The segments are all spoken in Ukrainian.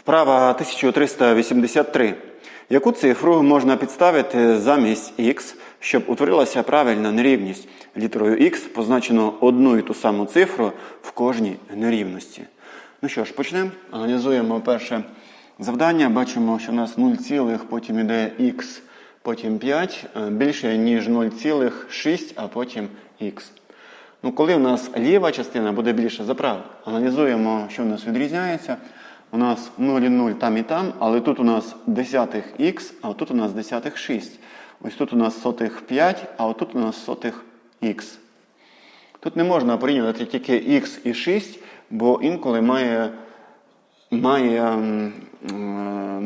Вправа 1383. Яку цифру можна підставити замість х, щоб утворилася правильна нерівність? Літерою х позначено одну і ту саму цифру в кожній нерівності. Ну що ж, почнемо. Аналізуємо перше завдання. Бачимо, що у нас 0, цілих, потім іде х, потім 5, е, більше, ніж 0,6, а потім х. Ну, коли у нас ліва частина буде більше за праву, аналізуємо, що у нас відрізняється. У нас 0 і 0 там і там, але тут у нас десятих х, а тут у нас десятих 6. Ось тут у нас сотих 5, а отут у нас сотих х. Тут не можна порівнювати тільки х і 6, бо інколи має, має м,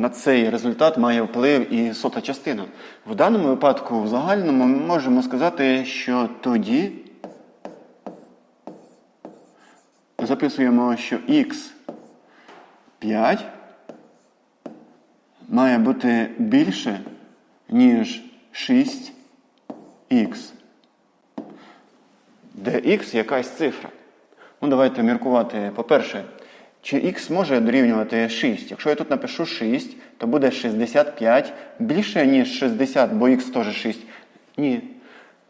на цей результат має вплив і сота частина. В даному випадку, в загальному, ми можемо сказати, що тоді записуємо, що х 5 має бути більше, ніж 6х. Де х якась цифра. Ну, давайте міркувати. По-перше, чи х може дорівнювати 6? Якщо я тут напишу 6, то буде 65 більше, ніж 60, бо х теж 6. Ні.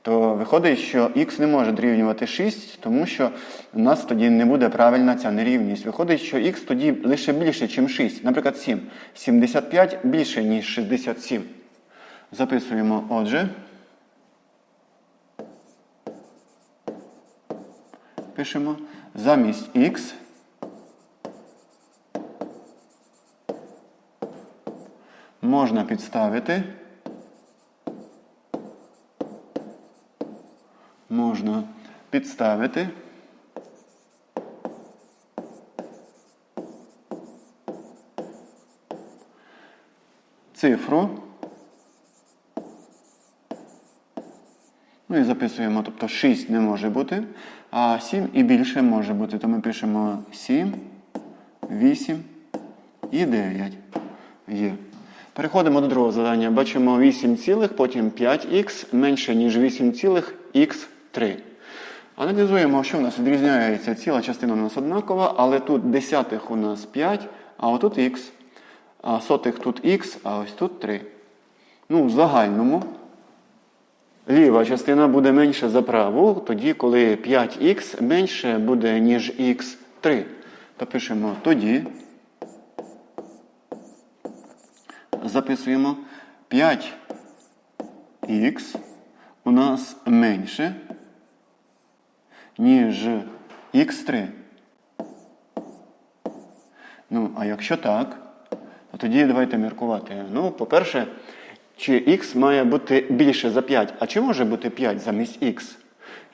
То виходить, що х не може дорівнювати 6, тому що у нас тоді не буде правильна ця нерівність. Виходить, що х тоді лише більше, ніж 6. Наприклад, 7. 75 більше, ніж 67. Записуємо отже. Пишемо замість х. Можна підставити. Можна підставити. Цифру. Ну і записуємо, тобто 6 не може бути, а 7 і більше може бути. То ми пишемо 7, 8 і 9. Є. Переходимо до другого завдання. Бачимо 8, цілих, потім 5х менше, ніж 8, цілих, х 3. Аналізуємо, що в нас відрізняється. Ціла частина у нас однакова, але тут десятих у нас 5, а отут х. А сотих тут х, а ось тут 3. Ну, в загальному ліва частина буде менше за праву, тоді, коли 5х менше буде, ніж х3. То пишемо тоді. Записуємо 5х у нас менше, ніж х3. Ну, а якщо так, то тоді давайте міркувати. Ну, по-перше, чи х має бути більше за 5, а чи може бути 5 замість х?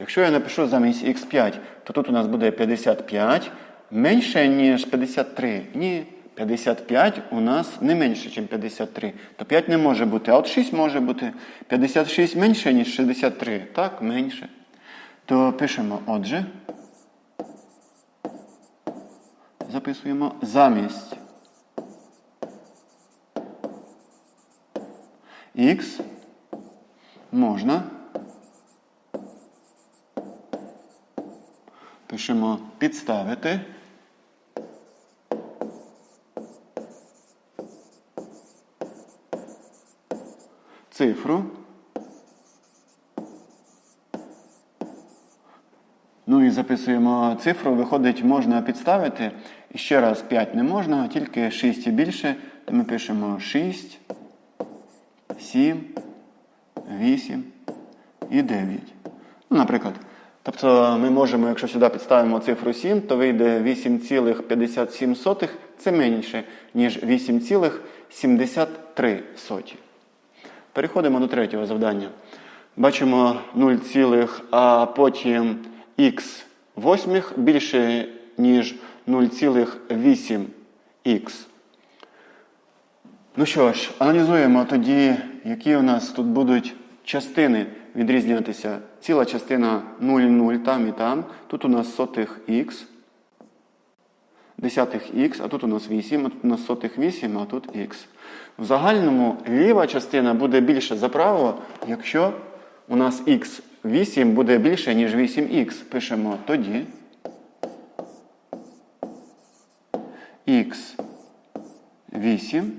Якщо я напишу замість х5, то тут у нас буде 55 менше, ніж 53. Ні. 55 у нас не менше, ніж 53. То 5 не може бути. А от 6 може бути. 56 менше, ніж 63. Так, менше. То пишемо, отже. Записуємо замість х можна. Пишемо підставити. Цифру. Ну і записуємо цифру, виходить, можна підставити. І ще раз 5 не можна, тільки 6 і більше. То ми пишемо 6, 7, 8 і 9. Ну, наприклад. Тобто ми можемо, якщо сюди підставимо цифру 7, то вийде 8,57. Це менше, ніж 8,73. Переходимо до третього завдання. Бачимо 0, а потім х восьмих більше, ніж 0,8х. Ну що ж, аналізуємо тоді, які у нас тут будуть частини відрізнятися. Ціла частина 0, 0, там і там. Тут у нас сотих х, десятих х, а тут у нас 8, а тут у нас сотих 8, а тут х. В загальному ліва частина буде більше за праву, якщо у нас х 8 буде більше, ніж 8х. Пишемо тоді х 8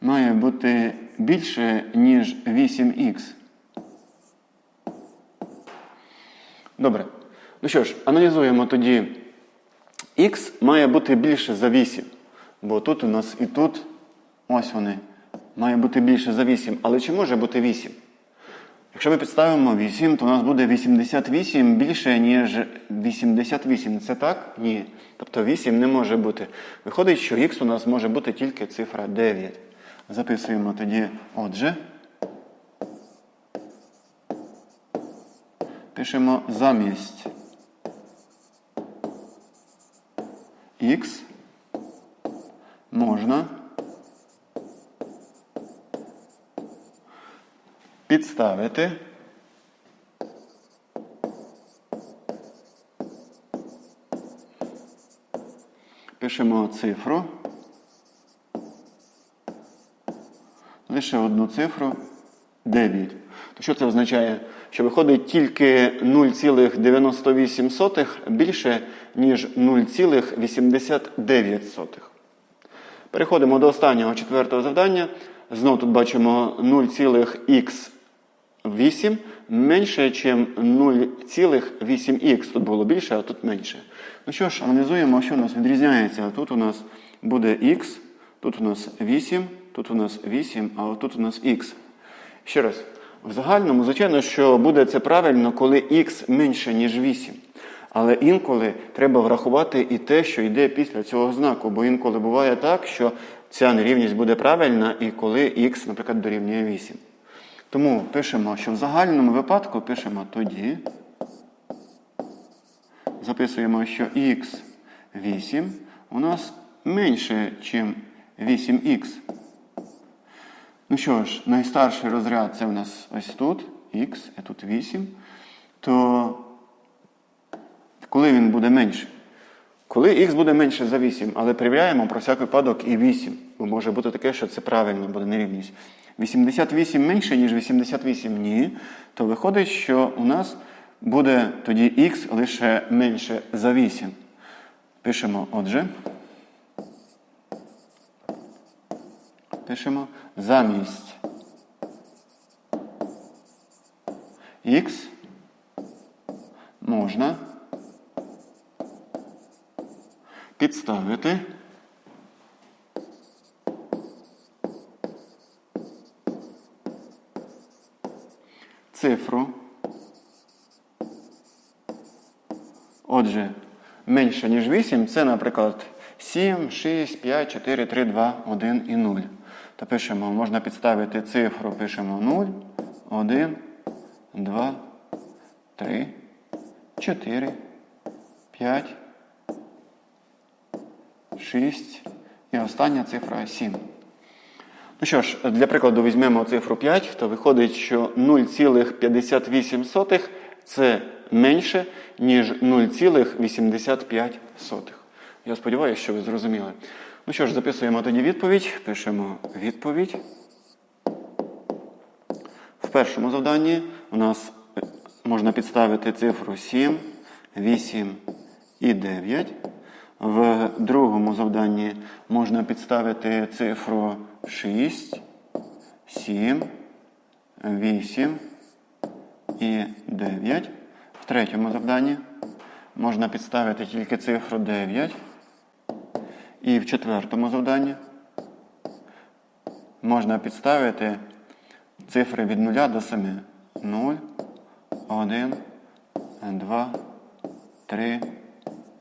має бути більше, ніж 8х. Добре. Ну що ж, аналізуємо тоді. Х має бути більше за 8. Бо тут у нас і тут, ось вони, має бути більше за 8. Але чи може бути 8? Якщо ми підставимо 8, то у нас буде 88 більше, ніж 88. Це так? Ні. Тобто 8 не може бути. Виходить, що х у нас може бути тільки цифра 9. Записуємо тоді, отже. Пишемо замість х можна підставити пишемо цифру. Лише одну цифру 9. То що це означає? Що виходить тільки 0,98 більше, ніж 0,89. Переходимо до останнього четвертого завдання. Знову тут бачимо 0,х8 менше, ніж 0,8х. Тут було більше, а тут менше. Ну що ж, аналізуємо, що у нас відрізняється. Тут у нас буде х, тут у нас 8, тут у нас 8, а отут у нас х. Ще раз. В загальному, звичайно, що буде це правильно, коли х менше, ніж 8. Але інколи треба врахувати і те, що йде після цього знаку. Бо інколи буває так, що ця нерівність буде правильна, і коли х, наприклад, дорівнює 8. Тому пишемо, що в загальному випадку пишемо тоді. Записуємо, що х 8 у нас менше, ніж 8х. Ну що ж, найстарший розряд це у нас ось тут, х, а тут 8. То коли він буде менше? Коли х буде менше за 8, але перевіряємо про всяк випадок і 8. Бо може бути таке, що це правильно буде нерівність. 88 менше, ніж 88 ні. То виходить, що у нас буде тоді х лише менше за 8. Пишемо, отже. Пишемо замість х можна підставити цифру. Отже, менше, ніж 8, це, наприклад, 7, 6, 5, 4, 3, 2, 1 і 0. То пишемо, можна підставити цифру, пишемо 0, 1, 2, 3, 4, 5, 6 і остання цифра 7. Ну що ж, для прикладу візьмемо цифру 5, то виходить, що 0,58 це менше, ніж 0,85. Я сподіваюся, що ви зрозуміли. Ну що ж, записуємо тоді відповідь. Пишемо відповідь. В першому завданні у нас можна підставити цифру 7, 8 і 9. В другому завданні можна підставити цифру 6, 7, 8 і 9. В третьому завданні можна підставити тільки цифру 9. І в четвертому завданні можна підставити цифри від 0 до 7. 0, 1, 2, 3,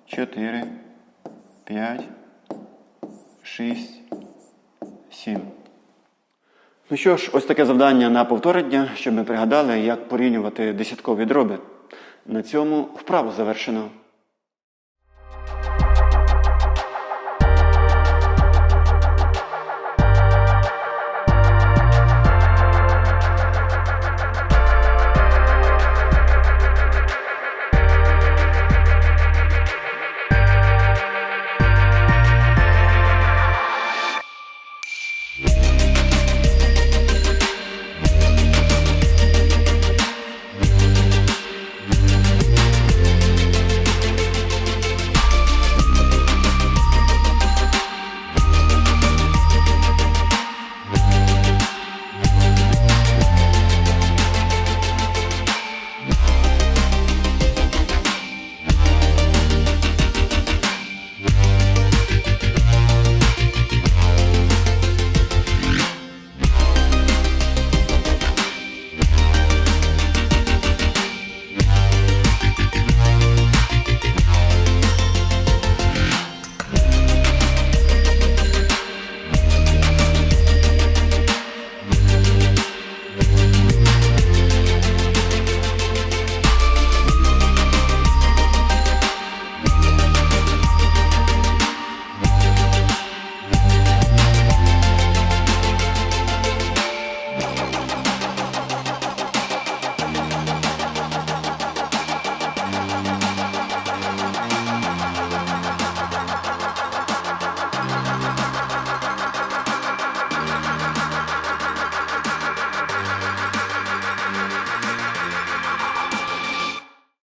4, 5, 6, 7. Ну що ж, ось таке завдання на повторення, щоб ми пригадали, як порівнювати десяткові дроби. На цьому вправу завершено.